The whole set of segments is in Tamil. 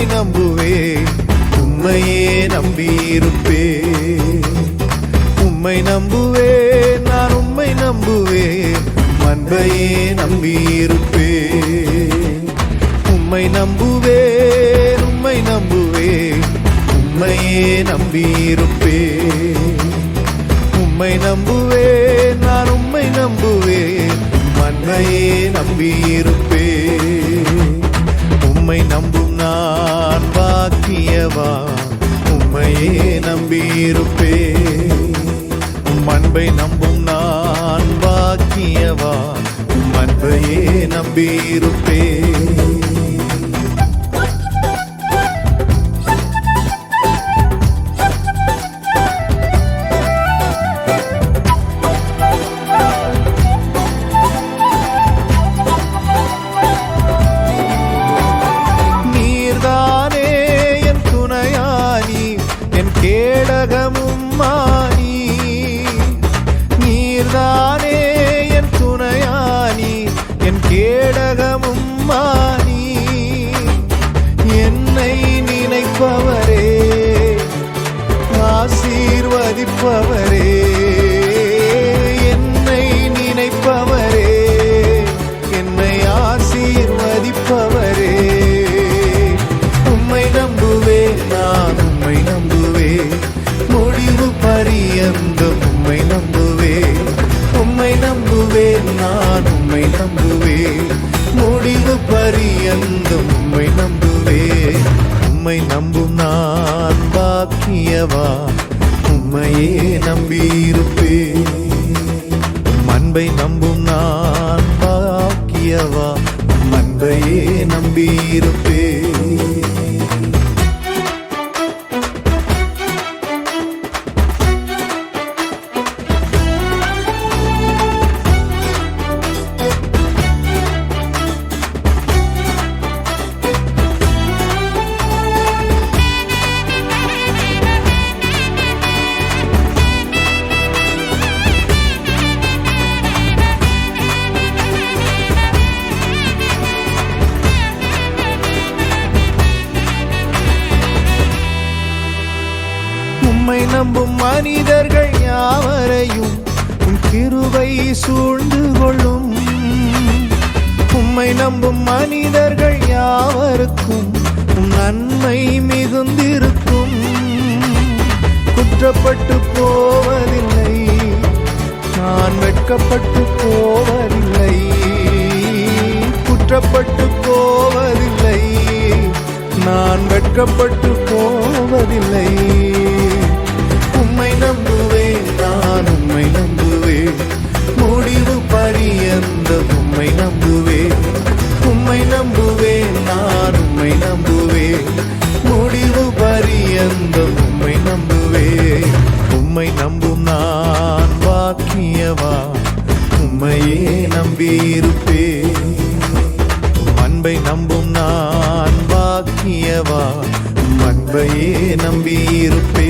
உம்மை நம்புவேன் உம்மையே நம்பியிருப்பே. உம்மை நம்புவேன் நான் உம்மை நம்புவேன் அன்பையே நம்பியிருப்பே. உம்மை நம்புவேன் உம்மை நம்புவேன் உம்மையே நம்பியிருப்பே. உம்மை நம்புவேன் நான் உம்மை நம்புவேன் உம் அன்பையே நம்பியிருப்பே கேடகமும் மாறி நீர்தான் மதிப்பவரே. என்னை நினைப்பவரே. என்னை ஆசீர்வதிப்பவரே உம்மை நம்புவே நான் உம்மை நம்புவே முடிவு பரியந்தம் உம்மை நம்புவே உம்மை நம்புவே நான் உம்மை நம்புவே முடிவு பரியந்தம் உம்மை நம்புவே உம்மை நம்பும் நான் பாக்கியவா? உம்மையே நம்பியிருப்பே உம் அன்பை நம்பும் நான் பாக்கியவா? உம் அன்பையே நம்பியிருப்பே மனிதர்கள் யாவரையும் கிருவை சூழ்ந்து கொள்ளும். உம்மை நம்பும் மனிதர்கள் யாவருக்கும் நன்மை மிகுந்திருக்கும். குற்றப்பட்டு போவதில்லை நான் வெட்கப்பட்டு போவதில்லை. குற்றப்பட்டு போவதில்லை நான் வெட்கப்பட்டு பாக்கியவா உம் அன்பையே நம்பியிருப்பே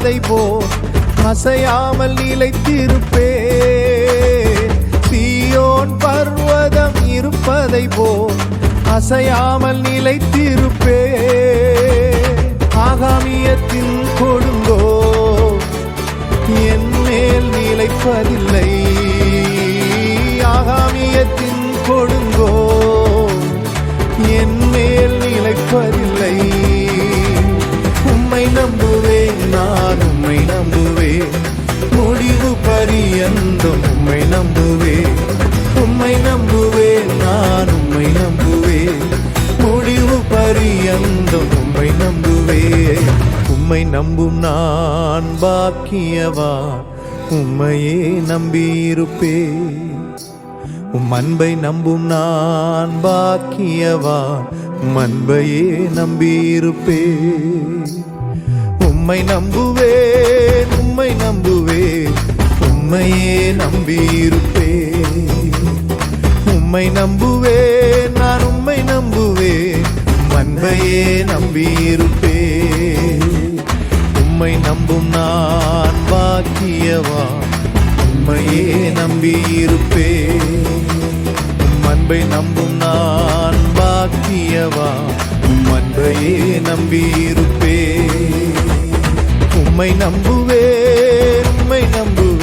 இருப்பதை போல் அசையாமல் நிலைத்திருப்பே சீயோன் பர்வதம் இருப்பதை போல் அசையாமல் நிலைத்திருப்பே ஆகாமியத்தில் பரியந்தம் உம்மை நம்புவேன் உம்மை நம்புவேன் நான் உம்மை நம்புவேன் முடிவு பரியந்தம் உம்மை நம்புவேன் உம்மை நம்பும் நான் பாக்கியவா? உம்மையே நம்பியிருப்பேன் உம் அன்பை நம்பும் நான் பாக்கியவா? உம் அன்பையே நம்பியிருப்பேன் உம்மை நம்புவேன் உம்மை நம்புவேன் உம்மையே நம்பியிருப்பேன். உம்மை நம்புவேன் நான் உம்மை நம்புவேன். அன்பையே நம்பியிருப்பேன். உம்மை நம்பும் நான் பாக்கியவா? உம்மையே நம்பியிருப்பேன். உம் அன்பை நம்பும் நான் பாக்கியவா? உம் அன்பையே நம்பியிருப்பேன். உம்மை நம்புவேன் உம்மை நம்புவேன்.